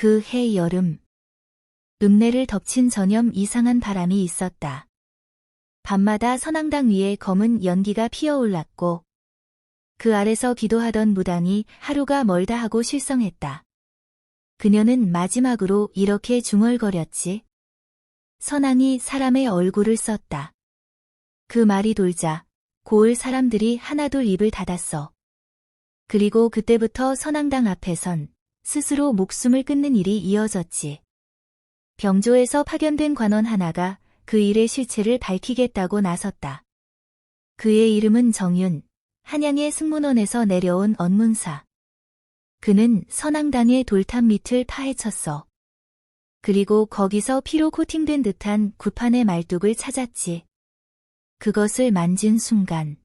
그 해 여름. 읍내를 덮친 전염 이상한 바람이 있었다. 밤마다 선앙당 위에 검은 연기가 피어올랐고 그 아래서 기도하던 무당이 하루가 멀다 하고 실성했다. 그녀는 마지막으로 이렇게 중얼거렸지. 선앙이 사람의 얼굴을 썼다. 그 말이 돌자 고을 사람들이 하나둘 입을 닫았어. 그리고 그때부터 선앙당 앞에선 스스로 목숨을 끊는 일이 이어졌지. 병조에서 파견된 관원 하나가 그 일의 실체를 밝히겠다고 나섰다. 그의 이름은 정윤, 한양의 승문원에서 내려온 언문사. 그는 선앙당의 돌탑 밑을 파헤쳤어. 그리고 거기서 피로 코팅된 듯한 구판의 말뚝을 찾았지. 그것을 만진 순간.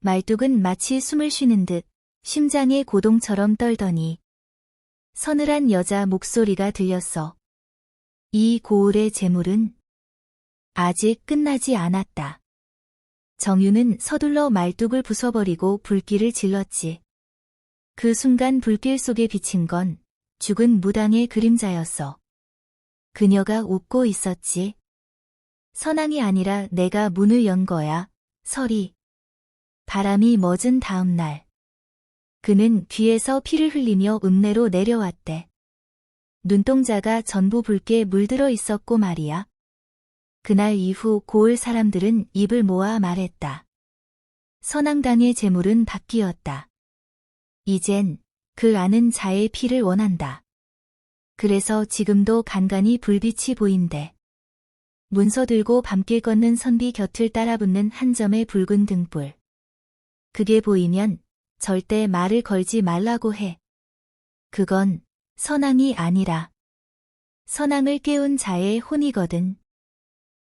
말뚝은 마치 숨을 쉬는 듯 심장의 고동처럼 떨더니 서늘한 여자 목소리가 들렸어. 이 고을의 재물은 아직 끝나지 않았다. 정유는 서둘러 말뚝을 부숴버리고 불길을 질렀지. 그 순간 불길 속에 비친 건 죽은 무당의 그림자였어. 그녀가 웃고 있었지. 선왕이 아니라 내가 문을 연 거야. 설이. 바람이 멎은 다음 날. 그는 귀에서 피를 흘리며 읍내로 내려왔대. 눈동자가 전부 붉게 물들어 있었고 말이야. 그날 이후 고을 사람들은 입을 모아 말했다. 선앙당의 재물은 바뀌었다. 이젠 그 아는 자의 피를 원한다. 그래서 지금도 간간히 불빛이 보인대. 문서 들고 밤길 걷는 선비 곁을 따라 붙는 한 점의 붉은 등불. 그게 보이면 절대 말을 걸지 말라고 해. 그건 선왕이 아니라 선왕을 깨운 자의 혼이거든.